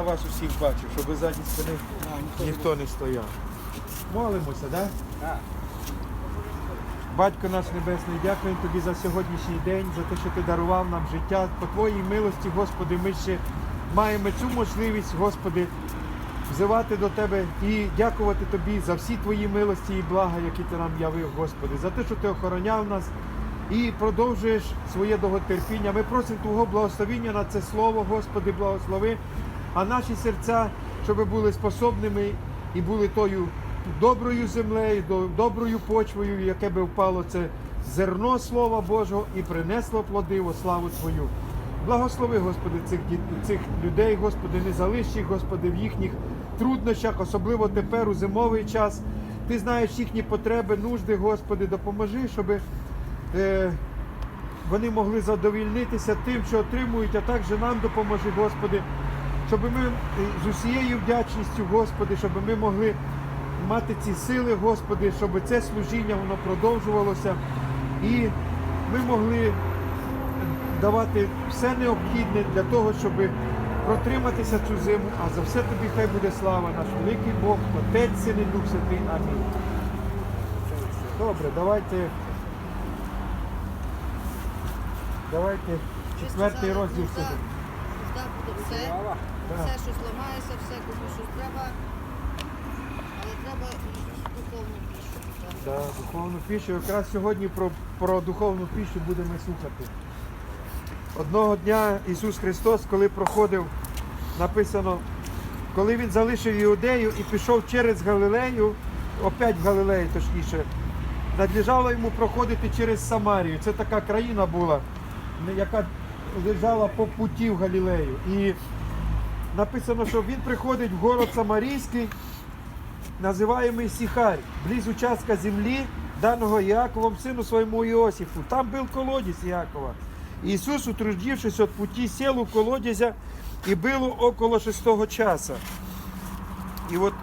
я вас усіх бачив, щоб ззаді спини ніхто не стояв. Молимося, так? Так. Батько наш Небесний, дякуємо тобі за сьогоднішній день, за те, що ти дарував нам життя. По твоїй милості, Господи, ми ще маємо цю можливість, Господи, взивати до Тебе і дякувати Тобі за всі твої милості і блага, які ти нам явив, Господи, за те, що ти охороняв нас і продовжуєш своє довготерпіння. Ми просимо Твого благословіння на це слово, Господи, благослови, а наші серця, щоб були способними і були тою доброю землею, доброю почвою, яке би впало це зерно Слова Божого і принесло плоди во славу Твою. Благослови, Господи, цих, цих людей, Господи, не залиш їх, Господи, в їхніх труднощах, особливо тепер у зимовий час. Ти знаєш їхні потреби, нужди, Господи, допоможи, щоб е, вони могли задовільнитися тим, що отримують, а також нам допоможи, Господи, щоб ми е, з усією вдячністю, Господи, щоб ми могли мати ці сили, Господи, щоб це служіння воно продовжувалося і ми могли давати все необхідне для того, щоб протриматися цю зиму, а за все тобі хай буде слава, наш великий Бог, Отець, Син і Дух Святий. Амінь. Добре, давайте. Давайте четвертий розділ сюди. Все, що зламається, все, кому що треба. Але треба духовну пішу. Да, духовну пішу. Якраз сьогодні про, про духовну пішу будемо слухати. Одного дня Ісус Христос, коли проходив, написано, коли Він залишив Іудею і пішов через Галилею, опять в Галилею точніше, надлежало йому проходити через Самарію. Це така країна була, яка лежала по путі в Галілею. І написано, що він приходить в город Самарійський, називаемый Сихарь, близ участка земли, данного Иаковом сыну своему Иосифу. Там был колодец Иакова. Иисус, утрудившись от пути, сел у колодезя, и было около шестого часа. И вот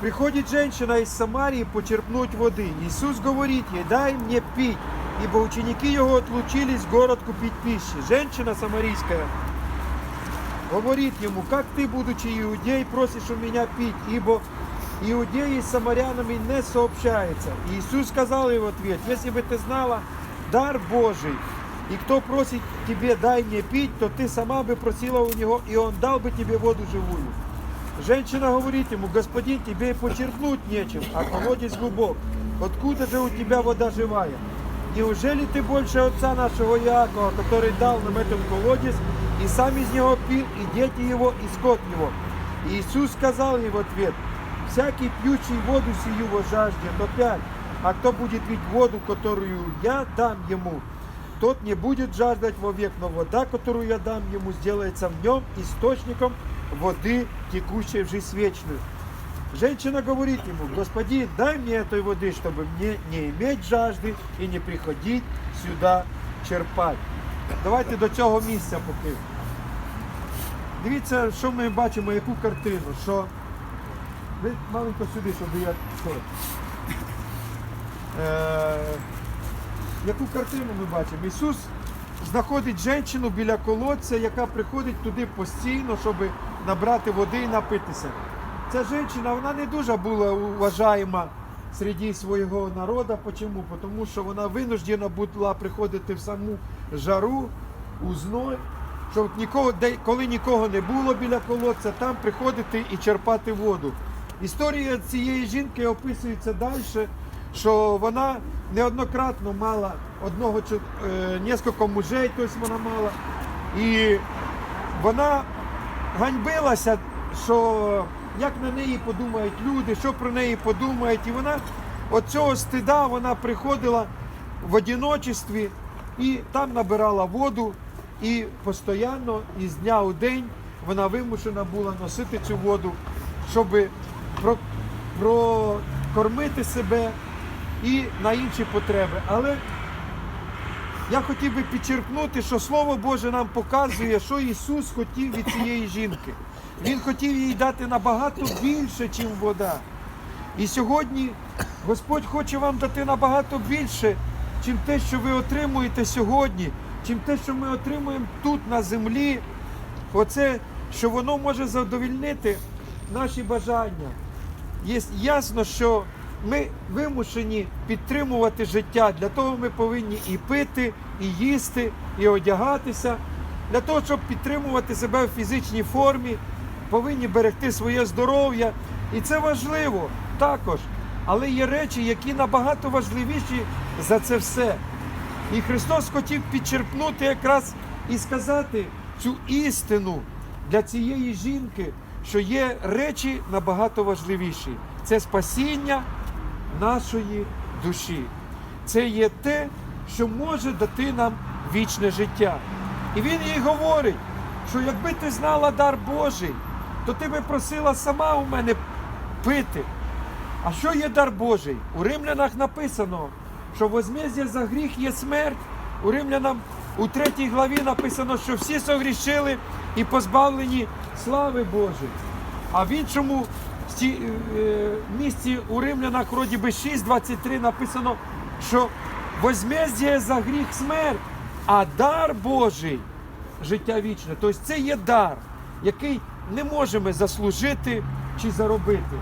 приходит женщина из Самарии почерпнуть воды. Иисус говорит ей, дай мне пить, ибо ученики его отлучились в город купить пищи. Женщина самарийская говорит ему, как ты, будучи иудей, просишь у меня пить, ибо иудеи с самарянами не сообщаются. И Иисус сказал ей в ответ, если бы ты знала дар Божий, и кто просит тебе, дай мне пить, то ты сама бы просила у него, и он дал бы тебе воду живую. Женщина говорит ему, господин, тебе и почерпнуть нечем, а колодец глубок. Откуда же у тебя вода живая? Неужели ты больше отца нашего Иакова, который дал нам этот колодец, и сам из него пил, и дети его, и скот его? И Иисус сказал ей в ответ, всякий пьющий воду сию во жаждет опять, а кто будет пить воду, которую я дам ему, тот не будет жаждать вовек, но вода, которую я дам ему, сделается в нем источником воды, текущей в жизнь вечную. Женщина говорит ему, господин, дай мне этой воды, чтобы мне не иметь жажды и не приходить сюда черпать. Давайте до цього місця поки. Дивіться, що ми бачимо, яку картину. Що... Ви маленько сюди, щоб я. Е... Яку картину ми бачимо? Ісус знаходить жінку біля колодця, яка приходить туди постійно, щоб набрати води і напитися. Ця жінка, вона не дуже була уважаєма серед свого народу. Чому? Тому що вона винуждена була приходити в саму жару, у зной, щоб нікого, де, коли нікого не було біля колодця, там приходити і черпати воду. Історія цієї жінки описується далі, що вона неоднократно мала одного чо- е, несколько мужей, тобто вона мала. І вона ганьбилася, що як на неї подумають люди, що про неї подумають. І вона от цього стида вона приходила в одиночестві і там набирала воду. І постійно із дня у день вона вимушена була носити цю воду, щоб прокормити себе і на інші потреби. Але я хотів би підчеркнути, що Слово Боже нам показує, що Ісус хотів від цієї жінки. Він хотів їй дати набагато більше, ніж вода. І сьогодні Господь хоче вам дати набагато більше, чим те, що ви отримуєте сьогодні. чим те, що ми отримуємо тут на землі. Оце, що воно може задовільнити наші бажання. Є ясно, що ми вимушені підтримувати життя. Для того ми повинні і пити, і їсти, і одягатися. Для того, щоб підтримувати себе в фізичній формі, повинні берегти своє здоров'я. І це важливо також. Але є речі, які набагато важливіші за це все. І Христос хотів підчерпнути якраз і сказати цю істину для цієї жінки, що є речі набагато важливіші. Це спасіння нашої душі. Це є те, що може дати нам вічне життя. І він їй говорить, що якби ти знала дар Божий, то ти би просила сама у мене пити. А що є дар Божий? У римлянах написано, що возмездя за гріх є смерть. У римлянам у третій главі написано, що всі согрішили і позбавлені слави Божої. А в іншому е, місці у римлянах вроді би 6.23 написано, що возмездя за гріх смерть, а дар Божий життя вічне. Тобто це є дар, який не можемо заслужити чи заробити.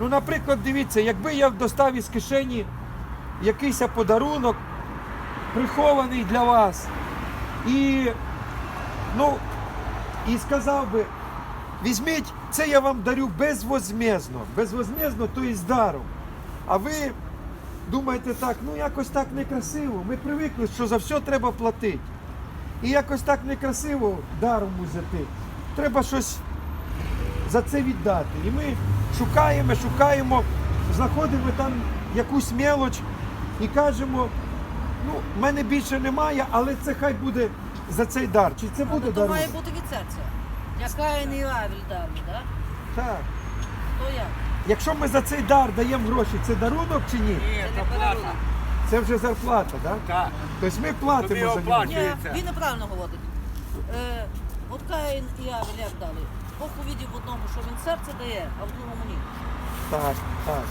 Ну, наприклад, дивіться, якби я достав із кишені якийсь подарунок, прихований для вас, і, ну, і сказав би, візьміть, це я вам дарю безвозмезно, безвозмезно, то і з даром. А ви думаєте так, ну якось так некрасиво. Ми привикли, що за все треба платити. І якось так некрасиво даром взяти. Треба щось за це віддати. І ми шукаємо, шукаємо, знаходимо там якусь мелоч і кажемо, ну, в мене більше немає, але це хай буде за цей дар. Чи це буде Але то має бути від серця. Як Каїн і Авель дали, да? Так. То як? Якщо ми за цей дар даємо гроші, це дарунок чи ні? Ні, Це не плата. Це вже зарплата, так? Так. Тобто ми Тобі платимо за нього. оплачують. Ні, він неправильно говорить. Е, от Каїн і Авель як дали. Бог увидів в одному, що він серце дає, а в другому ні. Так, так.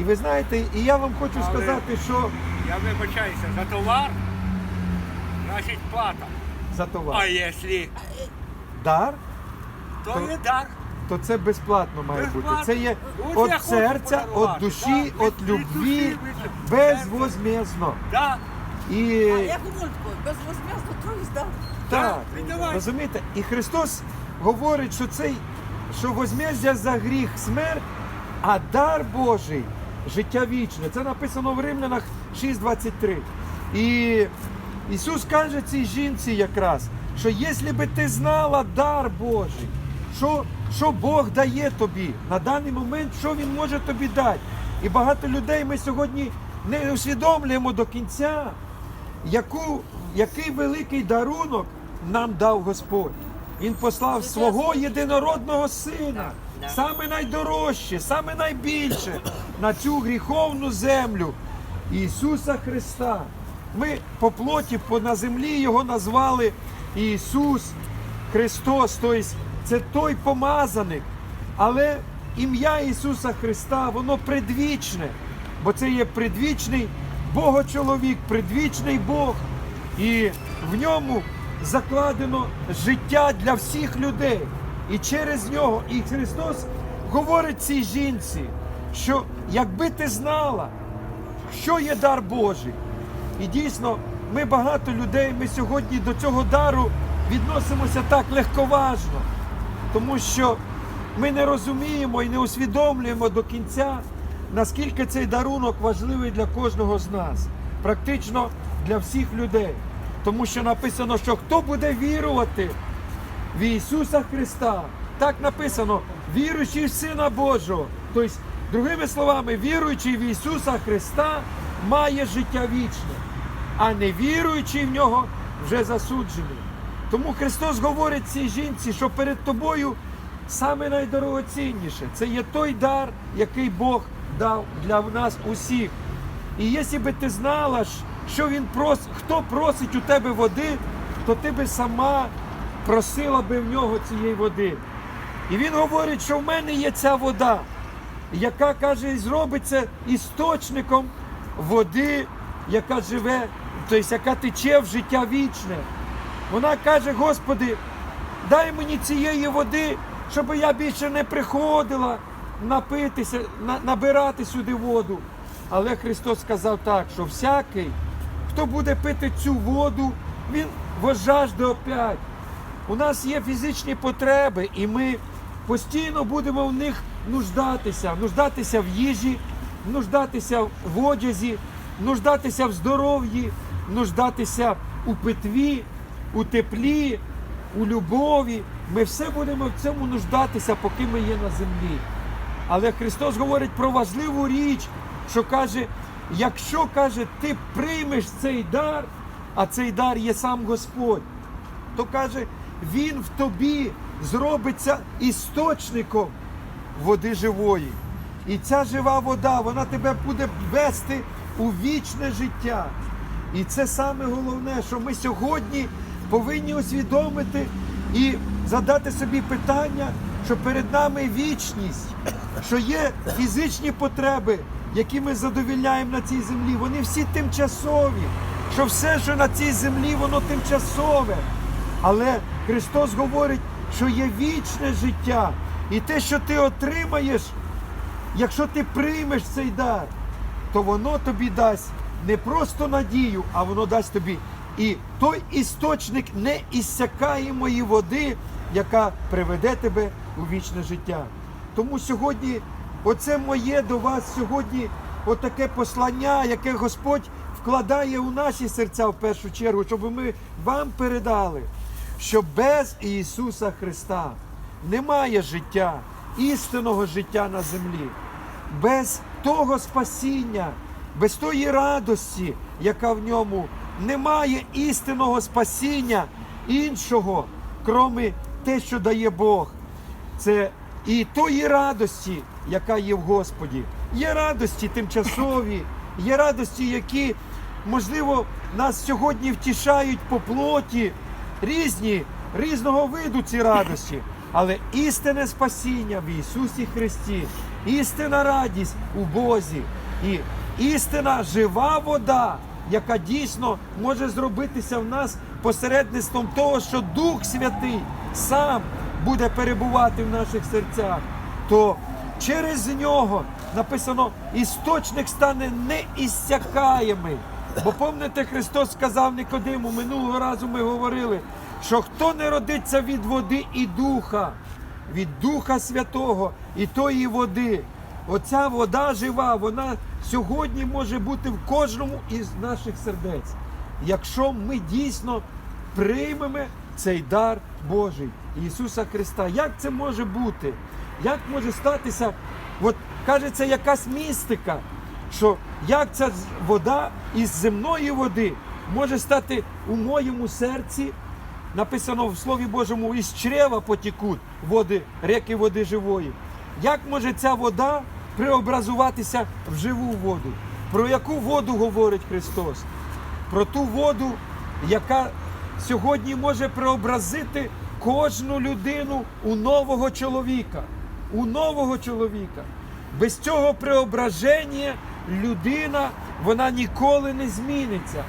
І ви знаєте, і я вам хочу Але- сказати, що Я вибачаюся, за товар, значить плата. за товар. А якщо Дар, то То- є дар. то це безплатно має бути. Це є От я від хочу серця, від подарувати, душі, да, від від- від любві, душі, від- безвозмезно. Так. І А як у мультику, безвозмездно труй здав. так, Так, віддавай. розумієте, і Христос говорить, що цей, що возмездя за гріх смерть, а дар Божий життя вічне. Це написано в Римлянах 6.23. І Ісус каже цій жінці якраз, що якщо би ти знала дар Божий, що, що Бог дає тобі на даний момент, що Він може тобі дати. І багато людей ми сьогодні не усвідомлюємо до кінця, яку, який великий дарунок нам дав Господь. Він послав свого єдинородного сина, саме найдорожче, саме найбільше на цю гріховну землю Ісуса Христа. Ми по плоті, по на землі його назвали Ісус Христос, тобто це той помазаник. Але ім'я Ісуса Христа, воно предвічне, бо це є предвічний Богочоловік, предвічний Бог. І в ньому закладено життя для всіх людей. І через нього, і Христос говорить цій жінці, що якби ти знала, що є дар Божий. І дійсно, ми багато людей, ми сьогодні до цього дару відносимося так легковажно, тому що ми не розуміємо і не усвідомлюємо до кінця, наскільки цей дарунок важливий для кожного з нас, практично для всіх людей. Тому що написано, що хто буде вірувати в Ісуса Христа. Так написано, віруючий в Сина Божого. Тобто, другими словами, віруючий в Ісуса Христа має життя вічне, а не віруючий в нього вже засуджений. Тому Христос говорить цій жінці, що перед тобою саме найдорогоцінніше. Це є той дар, який Бог дав для нас усіх. І якщо би ти знала, що він прос, хто просить у тебе води, то ти би сама просила би в нього цієї води. І він говорить, що в мене є ця вода, яка каже, зробиться істочником води, яка живе тобто, яка тече в життя вічне. Вона каже, Господи, дай мені цієї води, щоб я більше не приходила напитися, на- набирати сюди воду. Але Христос сказав так, що всякий, хто буде пити цю воду, він возжажде опять. У нас є фізичні потреби, і ми постійно будемо в них нуждатися, нуждатися в їжі, нуждатися в одязі, нуждатися в здоров'ї, нуждатися у питві, у теплі, у любові. Ми все будемо в цьому нуждатися, поки ми є на землі. Але Христос говорить про важливу річ, що каже, якщо каже, ти приймеш цей дар, а цей дар є сам Господь, то каже, Він в тобі зробиться істочником води живої. І ця жива вода, вона тебе буде вести у вічне життя. І це саме головне, що ми сьогодні повинні усвідомити і задати собі питання, що перед нами вічність, що є фізичні потреби, які ми задовільняємо на цій землі. Вони всі тимчасові, що все, що на цій землі, воно тимчасове. Але Христос говорить, що є вічне життя. І те, що ти отримаєш, якщо ти приймеш цей дар, то воно тобі дасть не просто надію, а воно дасть тобі і той істочник неіссякаємої води, яка приведе тебе у вічне життя. Тому сьогодні, оце моє до вас сьогодні, отаке послання, яке Господь вкладає у наші серця в першу чергу, щоб ми вам передали, що без Ісуса Христа немає життя, істинного життя на землі без того спасіння, без тої радості, яка в ньому немає істинного спасіння іншого, кроме те, що дає Бог. Це і тої радості, яка є в Господі. Є радості тимчасові, є радості, які, можливо, нас сьогодні втішають по плоті, різні, різного виду ці радості. Але істинне спасіння в Ісусі Христі, істинна радість у Бозі і істина жива вода, яка дійсно може зробитися в нас посередництвом того, що Дух Святий сам буде перебувати в наших серцях, то через нього написано, істочник стане неіссякаємий. Бо пам'ятаєте, Христос сказав Никодиму, минулого разу ми говорили, що хто не родиться від води і духа, від Духа Святого і тої води, оця вода жива, вона сьогодні може бути в кожному із наших сердець, якщо ми дійсно приймемо цей дар Божий Ісуса Христа. Як це може бути? Як може статися? От кажеться, якась містика, що як ця вода із земної води може стати у моєму серці, написано в Слові Божому, із чрева потікуть води, реки води живої. Як може ця вода преобразуватися в живу воду? Про яку воду говорить Христос? Про ту воду, яка сьогодні може преобразити кожну людину у нового чоловіка. У нового чоловіка. Без цього преображення людина вона ніколи не зміниться.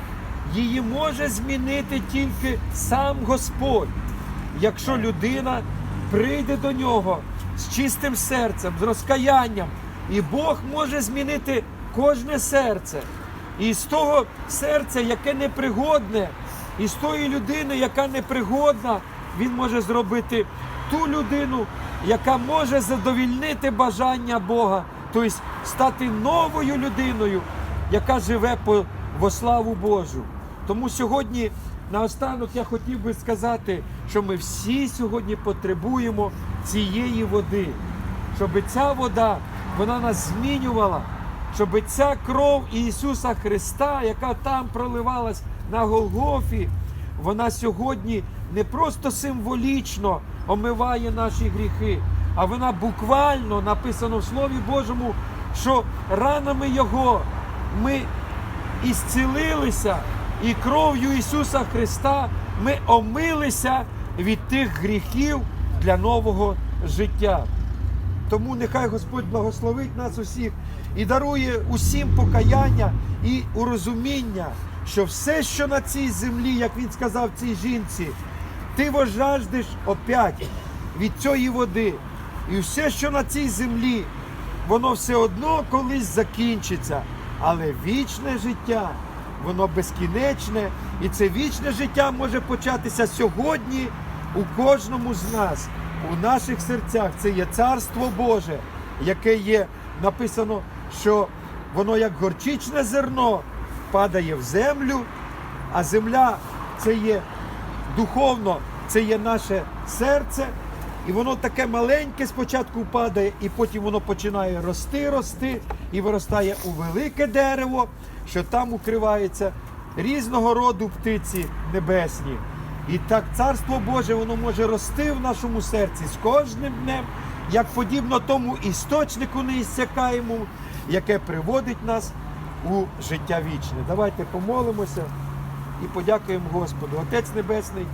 Її може змінити тільки сам Господь. Якщо людина прийде до нього з чистим серцем, з розкаянням, і Бог може змінити кожне серце. І з того серця, яке непригодне, і з тої людини, яка непригодна, він може зробити ту людину, яка може задовільнити бажання Бога, тобто стати новою людиною, яка живе по, во славу Божу. Тому сьогодні наостанок я хотів би сказати, що ми всі сьогодні потребуємо цієї води, щоб ця вода вона нас змінювала, щоб ця кров Ісуса Христа, яка там проливалась на Голгофі, вона сьогодні не просто символічно омиває наші гріхи, а вона буквально написано в Слові Божому, що ранами Його ми ісцілилися, і кров'ю Ісуса Христа ми омилися від тих гріхів для нового життя. Тому нехай Господь благословить нас усіх і дарує усім покаяння і урозуміння, що все, що на цій землі, як він сказав цій жінці, ти вожаждеш опять від цієї води. І все, що на цій землі, воно все одно колись закінчиться. Але вічне життя, воно безкінечне, і це вічне життя може початися сьогодні у кожному з нас, у наших серцях. Це є Царство Боже, яке є написано, що воно як горчичне зерно падає в землю, а земля це є духовно, це є наше серце. І воно таке маленьке спочатку падає, і потім воно починає рости, рости і виростає у велике дерево, що там укривається різного роду птиці небесні. І так царство Боже воно може рости в нашому серці з кожним днем, як подібно тому істочнику неіссякаєму, яке приводить нас у життя вічне. Давайте помолимося і подякуємо Господу. Отець Небесний,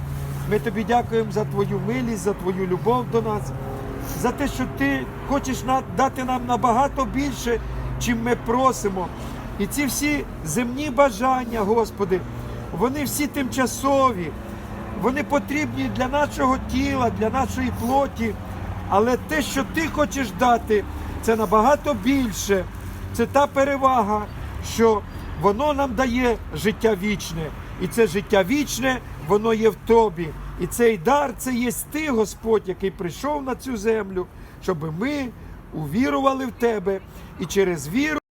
ми тобі дякуємо за твою милість, за твою любов до нас, за те, що ти хочеш дати нам набагато більше, чим ми просимо. І ці всі земні бажання, Господи, вони всі тимчасові, вони потрібні для нашого тіла, для нашої плоті. Але те, що ти хочеш дати, це набагато більше. Це та перевага, що воно нам дає життя вічне. І це життя вічне, воно є в тобі. І цей дар це є ти, Господь, який прийшов на цю землю, щоб ми увірували в тебе і через віру.